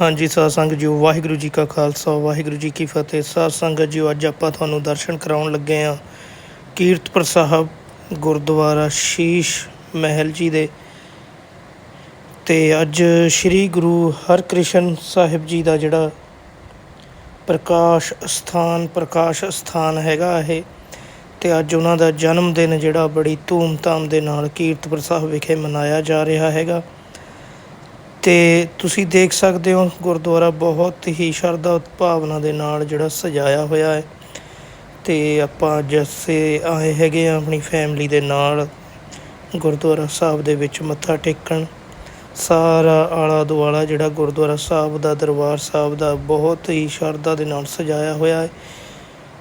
ਹਾਂਜੀ ਸਾਧ ਸੰਗਤ ਜੀ, ਵਾਹਿਗੁਰੂ ਜੀ ਕਾ ਖਾਲਸਾ, ਵਾਹਿਗੁਰੂ ਜੀ ਕੀ ਫਤਿਹ। ਸਾਧ ਸੰਗਤ ਜੀ, ਅੱਜ ਆਪਾਂ ਤੁਹਾਨੂੰ ਦਰਸ਼ਨ ਕਰਾਉਣ ਲੱਗੇ ਹਾਂ। ਕੀਰਤਪੁਰ ਸਾਹਿਬ ਗੁਰਦੁਆਰਾ ਸ਼ੀਸ਼ ਮਹਿਲ ਜੀ ਦੇ। ਤੇ ਅੱਜ ਸ੍ਰੀ ਗੁਰੂ ਹਰਕ੍ਰਿਸ਼ਨ ਸਾਹਿਬ ਜੀ ਦਾ ਜਿਹੜਾ ਪ੍ਰਕਾਸ਼ ਸਥਾਨ ਪ੍ਰਕਾਸ਼ ਸਥਾਨ ਹੈਗਾ ਇਹ, ਤੇ ਅੱਜ ਉਹਨਾਂ ਦਾ ਜਨਮ ਦਿਨ ਜਿਹੜਾ ਬੜੀ ਧੂਮ-ਧਾਮ ਦੇ ਨਾਲ ਕੀਰਤਪੁਰ ਸਾਹਿਬ ਵਿਖੇ ਮਨਾਇਆ ਜਾ ਰਿਹਾ ਹੈਗਾ। ਤੇ ਤੁਸੀਂ ਦੇਖ ਸਕਦੇ ਹੋ ਗੁਰਦੁਆਰਾ ਬਹੁਤ ਹੀ ਸ਼ਰਧਾ ਭਾਵਨਾ ਦੇ ਨਾਲ ਜਿਹੜਾ ਸਜਾਇਆ ਹੋਇਆ ਹੈ। ਤੇ ਆਪਾਂ ਜੱਸੇ ਆਏ ਹੈਗੇ ਆ ਆਪਣੀ ਫੈਮਿਲੀ ਦੇ ਨਾਲ, ਗੁਰਦੁਆਰਾ ਸਾਹਿਬ ਦੇ ਵਿੱਚ ਮੱਥਾ ਟੇਕਣ। ਸਾਰਾ ਆਲਾ ਦੁਆਲਾ ਜਿਹੜਾ ਗੁਰਦੁਆਰਾ ਸਾਹਿਬ ਦਾ, ਦਰਬਾਰ ਸਾਹਿਬ ਦਾ ਬਹੁਤ ਹੀ ਸ਼ਰਧਾ ਦੇ ਨਾਲ ਸਜਾਇਆ ਹੋਇਆ ਹੈ।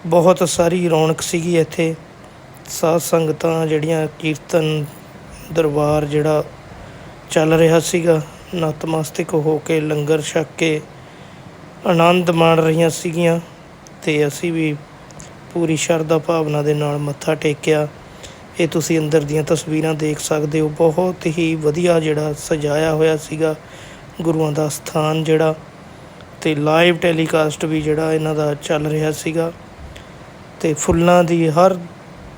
ਬਹੁਤ ਸਾਰੀ ਰੌਣਕ ਸੀਗੀ ਇੱਥੇ। ਸਾਧ ਸੰਗਤਾਂ ਜਿਹੜੀਆਂ ਕੀਰਤਨ, ਦਰਬਾਰ ਜਿਹੜਾ ਚੱਲ ਰਿਹਾ ਸੀਗਾ ਨਤਮਸਤਕ ਹੋ ਕੇ ਲੰਗਰ ਛਕ ਕੇ ਆਨੰਦ ਮਾਣ ਰਹੀਆਂ ਸੀਗੀਆਂ ਤੇ ਅਸੀਂ ਵੀ ਪੂਰੀ ਸ਼ਰਧਾ ਭਾਵਨਾ ਦੇ ਨਾਲ ਮੱਥਾ ਟੇਕਿਆ। ਇਹ ਤੁਸੀਂ ਅੰਦਰ ਦੀਆਂ ਤਸਵੀਰਾਂ ਦੇਖ ਸਕਦੇ ਹੋ। ਬਹੁਤ ਹੀ ਵਧੀਆ ਜਿਹੜਾ ਸਜਾਇਆ ਹੋਇਆ ਸੀਗਾ ਗੁਰੂਆਂ ਦਾ ਸਥਾਨ ਜਿਹੜਾ ਤੇ ਲਾਈਵ ਟੈਲੀਕਾਸਟ ਵੀ ਜਿਹੜਾ ਇਹਨਾਂ ਦਾ ਚੱਲ ਰਿਹਾ ਸੀਗਾ ਤੇ ਫੁੱਲਾਂ ਦੀ ਹਰ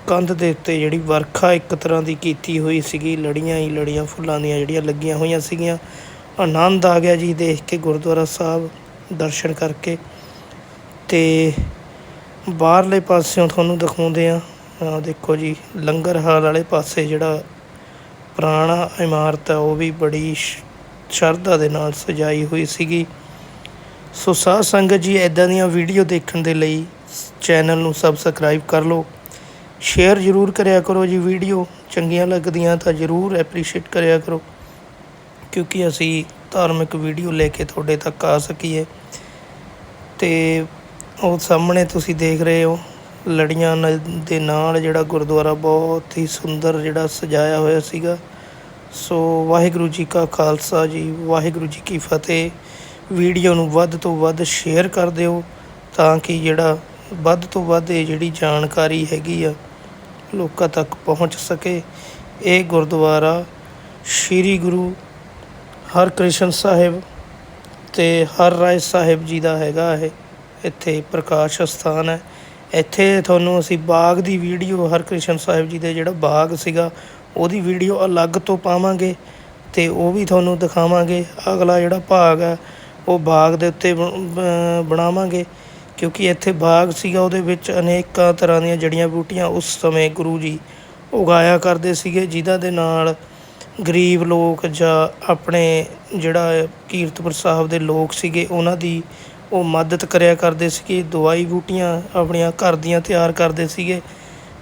ਕੰਧ ਦੇ ਉੱਤੇ ਜਿਹੜੀ ਵਰਖਾ ਇੱਕ ਤਰ੍ਹਾਂ ਦੀ ਕੀਤੀ ਹੋਈ ਸੀਗੀ, ਲੜੀਆਂ ਹੀ ਲੜੀਆਂ ਫੁੱਲਾਂ ਦੀਆਂ ਜਿਹੜੀਆਂ ਲੱਗੀਆਂ ਹੋਈਆਂ ਸੀਗੀਆਂ। ਆਨੰਦ ਆ ਗਿਆ ਜੀ ਦੇਖ ਕੇ ਗੁਰਦੁਆਰਾ ਸਾਹਿਬ ਦਰਸ਼ਨ ਕਰਕੇ। ਤੇ ਬਾਹਰਲੇ ਪਾਸਿਓਂ ਤੁਹਾਨੂੰ ਦਿਖਾਉਂਦੇ ਆ ਆਹ ਦੇਖੋ ਜੀ, ਲੰਗਰ ਹਾਲ ਵਾਲੇ ਪਾਸੇ ਜਿਹੜਾ ਪੁਰਾਣਾ ਇਮਾਰਤ ਹੈ ਉਹ ਵੀ ਬੜੀ ਸ਼- ਸ਼ਰਧਾ ਦੇ ਨਾਲ ਸਜਾਈ ਹੋਈ ਸੀਗੀ। ਸੋ ਸਾਧ ਸੰਗਤ ਜੀ ਐਦਾਂ ਦੀਆਂ ਵੀਡੀਓ ਦੇਖਣ ਦੇ ਲਈ ਚੈਨਲ ਨੂੰ ਸਬਸਕ੍ਰਾਈਬ ਕਰ ਲਓ। ਸ਼ੇਅਰ ਜ਼ਰੂਰ ਕਰਿਆ ਕਰੋ ਜੀ, ਵੀਡੀਓ ਚੰਗੀਆਂ ਲੱਗਦੀਆਂ ਤਾਂ ਜ਼ਰੂਰ ਐਪਰੀਸ਼ੀਏਟ ਕਰਿਆ ਕਰੋ, ਕਿਉਂਕਿ ਅਸੀਂ ਧਾਰਮਿਕ ਵੀਡੀਓ ਲੈ ਕੇ ਤੁਹਾਡੇ ਤੱਕ ਆ ਸਕੀਏ। ਤੇ ਉਹ ਸਾਹਮਣੇ ਤੁਸੀਂ ਦੇਖ ਰਹੇ ਹੋ, ਲੜੀਆਂ ਨਾਲ- ਦੇ ਨਾਲ ਜਿਹੜਾ ਗੁਰਦੁਆਰਾ ਬਹੁਤ ਹੀ ਸੁੰਦਰ ਜਿਹੜਾ ਸਜਾਇਆ ਹੋਇਆ ਸੀਗਾ। ਸੋ ਵਾਹਿਗੁਰੂ ਜੀ ਕਾ ਖਾਲਸਾ ਜੀ, ਵਾਹਿਗੁਰੂ ਜੀ ਕੀ ਫਤਿਹ। ਵੀਡੀਓ ਨੂੰ ਵੱਧ ਤੋਂ ਵੱਧ ਸ਼ੇਅਰ ਕਰ ਦਿਓ, ਤਾਂ ਕਿ ਜਿਹੜਾ ਵੱਧ ਤੋਂ ਵੱਧ ਇਹ ਜਿਹੜੀ ਜਾਣਕਾਰੀ ਹੈਗੀ ਆ ਲੋਕਾਂ ਤੱਕ ਪਹੁੰਚ ਸਕੇ। ਇਹ ਗੁਰਦੁਆਰਾ ਸ੍ਰੀ ਗੁਰੂ ਹਰਕ੍ਰਿਸ਼ਨ ਸਾਹਿਬ ਤੇ ਹਰ ਰਾਏ ਸਾਹਿਬ ਜੀ ਦਾ ਹੈਗਾ ਇਹ। ਇੱਥੇ ਪ੍ਰਕਾਸ਼ ਸਥਾਨ ਹੈ। ਇੱਥੇ ਤੁਹਾਨੂੰ ਅਸੀਂ ਬਾਗ ਦੀ ਵੀਡੀਓ ਹਰਕ੍ਰਿਸ਼ਨ ਸਾਹਿਬ ਜੀ ਦੇ ਜਿਹੜਾ ਬਾਗ ਸੀਗਾ, ਉਹਦੀ ਵੀਡੀਓ ਅਲੱਗ ਤੋਂ ਪਾਵਾਂਗੇ ਤੇ ਉਹ ਵੀ ਤੁਹਾਨੂੰ ਦਿਖਾਵਾਂਗੇ। ਅਗਲਾ ਜਿਹੜਾ ਭਾਗ ਹੈ, ਉਹ ਬਾਗ ਦੇ ਉੱਤੇ ਬ- ਬਣਾਵਾਂਗੇ। ਕਿਉਂਕਿ ਇੱਥੇ ਬਾਗ ਸੀਗਾ, ਉਹਦੇ ਵਿੱਚ ਅਨੇਕਾਂ ਤਰ੍ਹਾਂ ਦੀਆਂ ਜੜੀਆਂ ਬੂਟੀਆਂ ਉਸ ਸਮੇਂ ਗੁਰੂ ਜੀ ਉਗਾਇਆ ਕਰਦੇ ਸੀਗੇ ਜਿਨ੍ਹਾਂ ਦੇ ਨਾਲ ਗਰੀਬ ਲੋਕ ਜਾਂ ਆਪਣੇ ਜਿਹੜਾ ਕੀਰਤਪੁਰ ਸਾਹਿਬ ਦੇ ਲੋਕ ਸੀਗੇ, ਉਹਨਾਂ ਦੀ ਉਹ ਮਦਦ ਕਰਿਆ ਕਰਦੇ ਸੀਗੇ, ਦਵਾਈ ਬੂਟੀਆਂ ਆਪਣੀਆਂ ਘਰ ਦੀਆਂ ਤਿਆਰ ਕਰਦੇ ਸੀਗੇ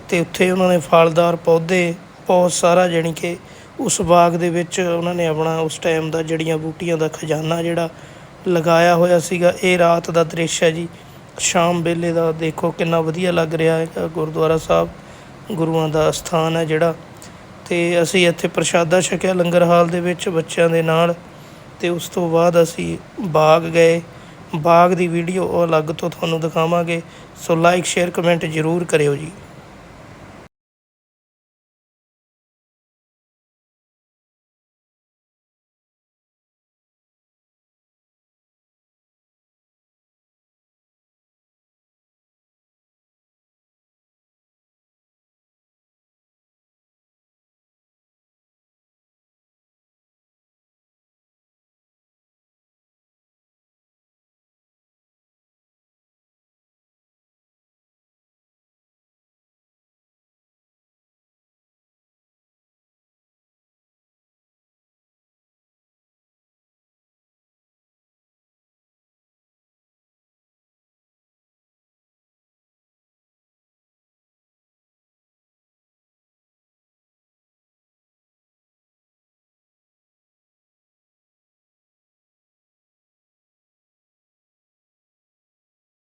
ਤੇ ਉੱਥੇ ਉਹਨਾਂ ਨੇ ਫਲਦਾਰ ਪੌਦੇ ਬਹੁਤ ਸਾਰਾ, ਜਾਣੀ ਕਿ ਉਸ ਬਾਗ ਦੇ ਵਿੱਚ ਉਹਨਾਂ ਨੇ ਆਪਣਾ ਉਸ ਟਾਈਮ ਦਾ ਜੜੀਆਂ ਬੂਟੀਆਂ ਦਾ ਖਜ਼ਾਨਾ ਜਿਹੜਾ ਲਗਾਇਆ ਹੋਇਆ ਸੀਗਾ। ਇਹ ਰਾਤ ਦਾ ਦ੍ਰਿਸ਼ ਹੈ ਜੀ। ਸ਼ਾਮ ਵੇਲੇ ਦਾ ਦੇਖੋ ਕਿੰਨਾ ਵਧੀਆ ਲੱਗ ਰਿਹਾ ਹੈ ਗੁਰਦੁਆਰਾ ਸਾਹਿਬ, ਗੁਰੂਆਂ ਦਾ ਸਥਾਨ ਹੈ ਜਿਹੜਾ। ਤੇ ਅਸੀਂ ਇੱਥੇ ਪ੍ਰਸ਼ਾਦਾ ਛਕਿਆ ਲੰਗਰ ਹਾਲ ਦੇ ਵਿੱਚ ਬੱਚਿਆਂ ਦੇ ਨਾਲ, ਤੇ ਉਸ ਤੋਂ ਬਾਅਦ ਅਸੀਂ ਬਾਗ ਗਏ। ਬਾਗ ਦੀ ਵੀਡੀਓ ਉਹ ਅਲੱਗ ਤੋਂ ਤੁਹਾਨੂੰ ਦਿਖਾਵਾਂਗੇ, ਸੋ ਲਾਈਕ ਸ਼ੇਅਰ ਕਮੈਂਟ ਜ਼ਰੂਰ ਕਰਿਓ ਜੀ।